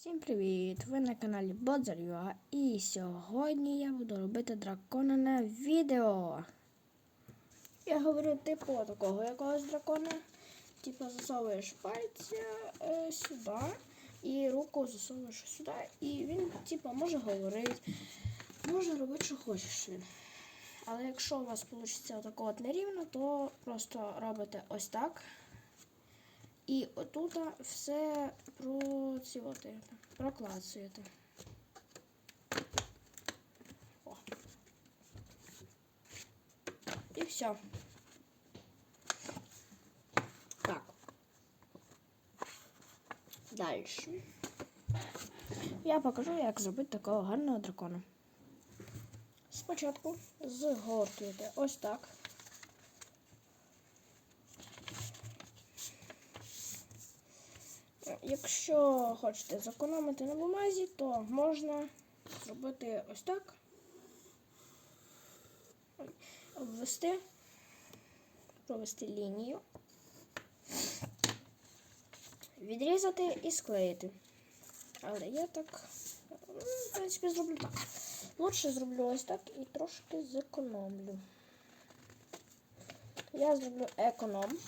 Всім привіт! Ви на каналі Бодзар.ua і сьогодні я буду робити дракона на відео. Я говорю типу такого якогось дракона. Типу засовуєш пальця е, сюди і руку засовуєш сюди. І він типу може говорити, може робити, що хочеш він. Але якщо у вас вийде отако от нерівно, то просто робите ось так. І отут все процівати, проклацуєте. О. І все. Так. Далі. Я покажу, як зробити такого гарного дракона. Спочатку згортуєте ось так. Якщо хочете зекономити на бумазі, то можна зробити ось так. Обвести, провести лінію, відрізати і склеїти. Але я так, ну, в принципі, зроблю так. Лучше зроблю ось так і трошки зекономлю. Я зроблю економ.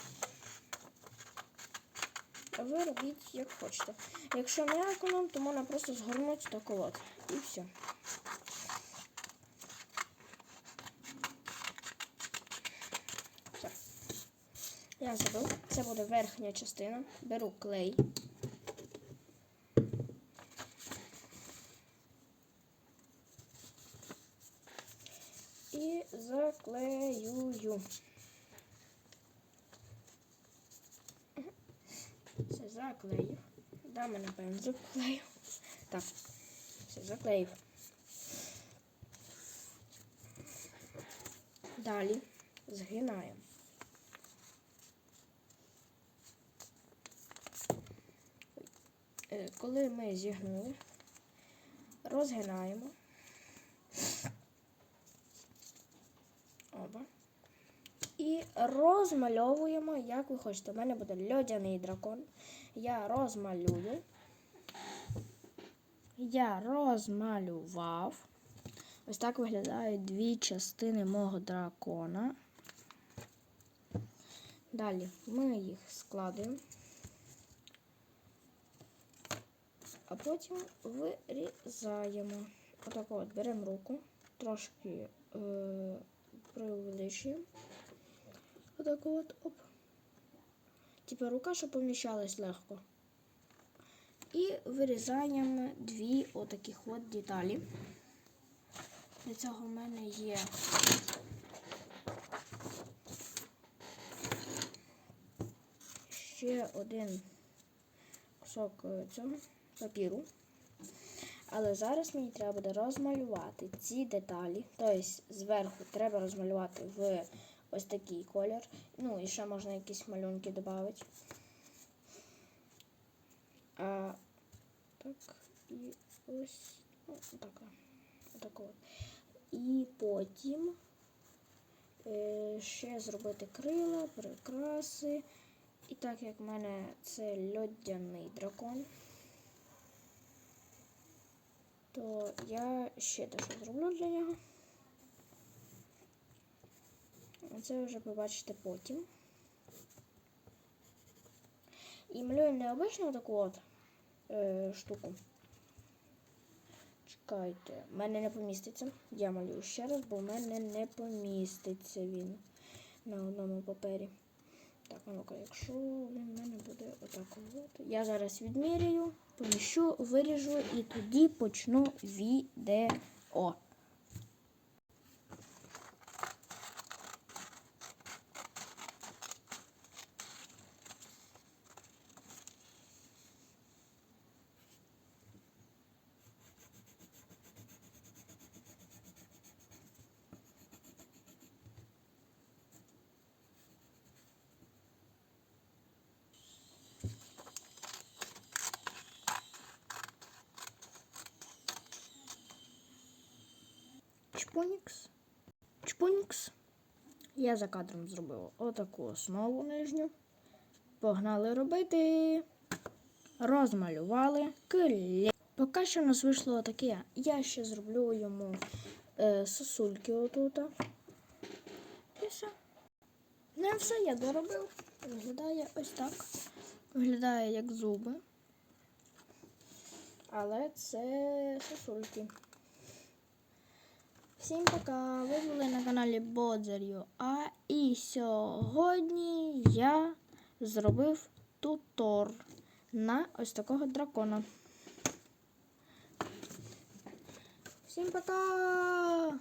Ви робіть як хочете. Якщо не економ, то можна просто згорнути так от. І все. Все. Я зробив. Це буде верхня частина. Беру клей. І заклеюю. Все, заклеїв. Да, мене певно заклеїв. Так, все, заклеїв. Далі згинаємо. Е, Коли ми зігнули, розгинаємо. Оба. І розмальовуємо, як ви хочете. У мене буде льодяний дракон. Я розмалюю. Я розмалював. Ось так виглядають дві частини мого дракона. Далі ми їх складуємо. А потім вирізаємо. Отак от беремо руку, трошки е, преувеличуємо. Отак от оп. Типа рука, щоб поміщалась легко. І вирізаємо дві отаких от деталі. Для цього в мене є ще один кусок е, цього папіру. Але зараз мені треба буде розмалювати ці деталі. Тобто зверху треба розмалювати в ось такий колір. Ну і ще можна якісь малюнки додати. А так, і ось ну, так, отак от. І потім е, ще зробити крила, прикраси. І так як в мене це льодяний дракон, то я ще дещо зроблю для нього. Це ви вже побачите потім. І малюємо необичну таку от е, штуку. Чекайте, в мене не поміститься. Я малюю ще раз, бо в мене не поміститься він на одному папері. Так, ну-ка, якщо він в мене буде отак от. Я зараз відміряю, поміщу, виріжу і тоді почну відео. Чпунікс. Чпунікс. Я за кадром зробив отаку основу нижню. Погнали робити. розмалювали клей. Поки що у нас вийшло таке. Я ще зроблю йому е, сосульки отут. І все. Не все я доробив. Виглядає ось так. Виглядає як зуби. Але це сосульки. Всім пока! Ви були на каналі Бодзер'ю. А і сьогодні я зробив тутор на ось такого дракона. Всім пока!